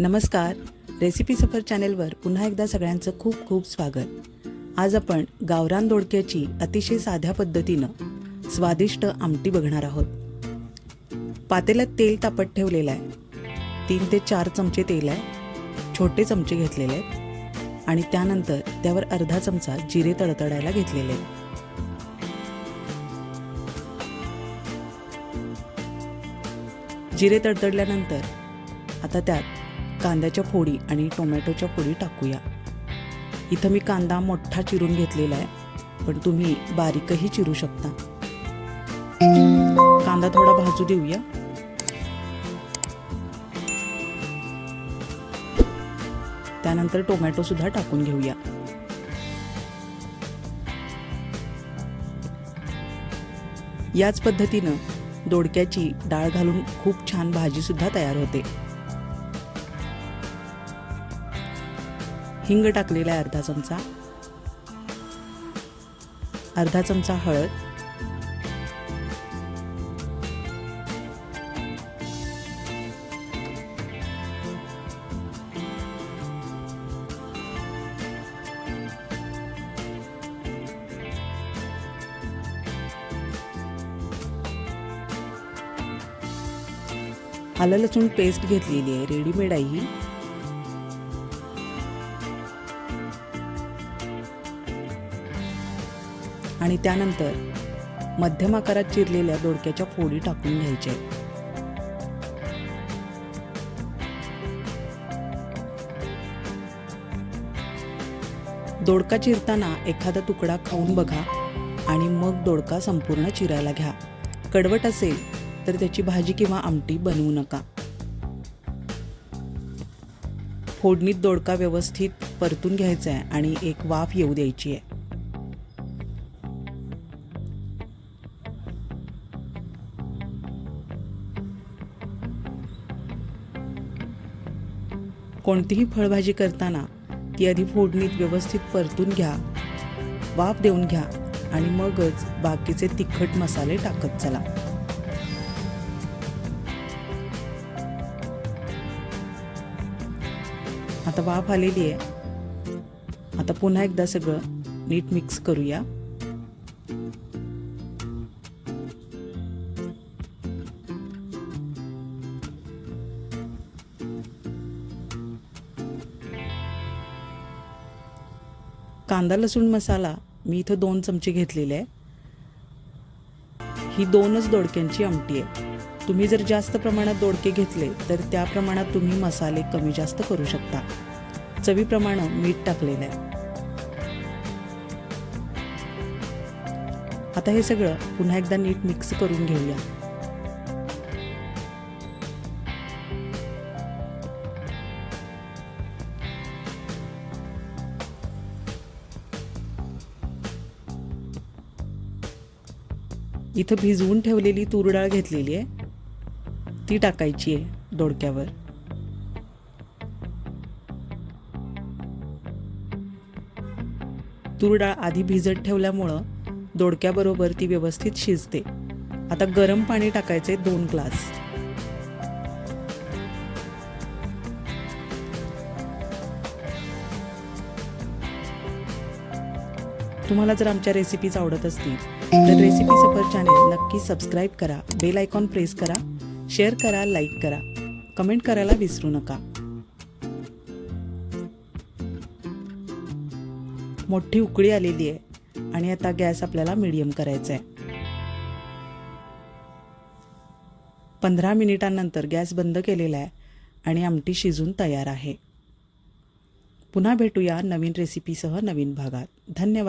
नमस्कार. रेसिपी सफर चॅनेलवर पुन्हा एकदा सगळ्यांचं खूप खूप स्वागत. आज आपण गावरान दोडक्याची अतिशय साध्या पद्धतीनं स्वादिष्ट आमटी बघणार आहोत. पातेल्यात तेल तापत ठेवलेलं आहे. तीन ते चार चमचे तेल आहे. छोटे चमचे घेतलेले आहेत. आणि त्यानंतर त्यावर अर्धा चमचा जिरे तडतडायला घेतलेले आहेत. जिरे तडतडल्यानंतर आता त्यात कांद्याच्या फोडी आणि टोमॅटोच्या फोडी टाकूया. इथं मी कांदा मोठा चिरून घेतलेला आहे पण तुम्ही बारीकही चिरू शकता. कांदा थोडा भाजू देऊया. त्यानंतर टोमॅटो सुद्धा टाकून घेऊया. याच पद्धतीनं दोडक्याची डाळ घालून खूप छान भाजी सुद्धा तयार होते. हिंग टाकलेला आहे अर्धा चमचा. अर्धा चमचा हळद. आलं लसूण पेस्ट घेतलेली आहे. रेडीमेड आहे ही. आणि त्यानंतर मध्यम आकारात चिरलेल्या दोडक्याच्या फोडी टाकून घ्यायच्या दोडका चिरताना एखादा तुकडा खाऊन बघा आणि मग दोडका संपूर्ण चिरायला घ्या. कडवट असेल तर त्याची भाजी किंवा आमटी बनवू नका. फोडणीत दोडका व्यवस्थित परतून घ्यायचा आहे आणि एक वाफ येऊ द्यायची आहे. कोणतीही फळभाजी करताना ती आधी फोडणीत व्यवस्थित परतून घ्या. वाफ देऊन घ्या आणि मगच बाकीचे तिखट मसाले टाकत चला. आता वाफ आलेली आहे. आता पुन्हा एकदा सगळं नीट मिक्स करूया. कांदा लसूण मसाला मी इथं दोन चमचे घेतलेले आहे. ही दोनच दोडक्यांची आमटी आहे. तुम्ही जर जास्त प्रमाणात दोडके घेतले तर त्या प्रमाणात तुम्ही मसाले कमी जास्त करू शकता. चवीप्रमाणे मीठ टाकलेलं आहे. आता हे सगळं पुन्हा एकदा नीट मिक्स करून घेऊया. इथं भिजवून ठेवलेली तूर डाळ घेतलेली आहे. ती टाकायची आहे दोडक्यावर तूर डाळ आधी भिजत ठेवल्यामुळं दोडक्याबरोबर ती व्यवस्थित शिजते. आता गरम पाणी टाकायचे दोन ग्लास. तुम्हाला जर आमच्या रेसिपीज आवडत असतील तर रेसिपी सफर चॅनेल नक्की सबस्क्राईब करा बेल आयकॉन प्रेस करा शेअर करा लाईक करा. कमेंट करायला विसरू नका. मोठी उकळी आलेली आहे आणि आता गॅस आपल्याला मिडियम करायचा आहे. पंधरा मिनिटांनंतर गॅस बंद केलेला आहे आणि आमटी शिजून तयार आहे. पुन्हा भेटूया नवीन रेसिपीसह नवीन भागात. धन्यवाद.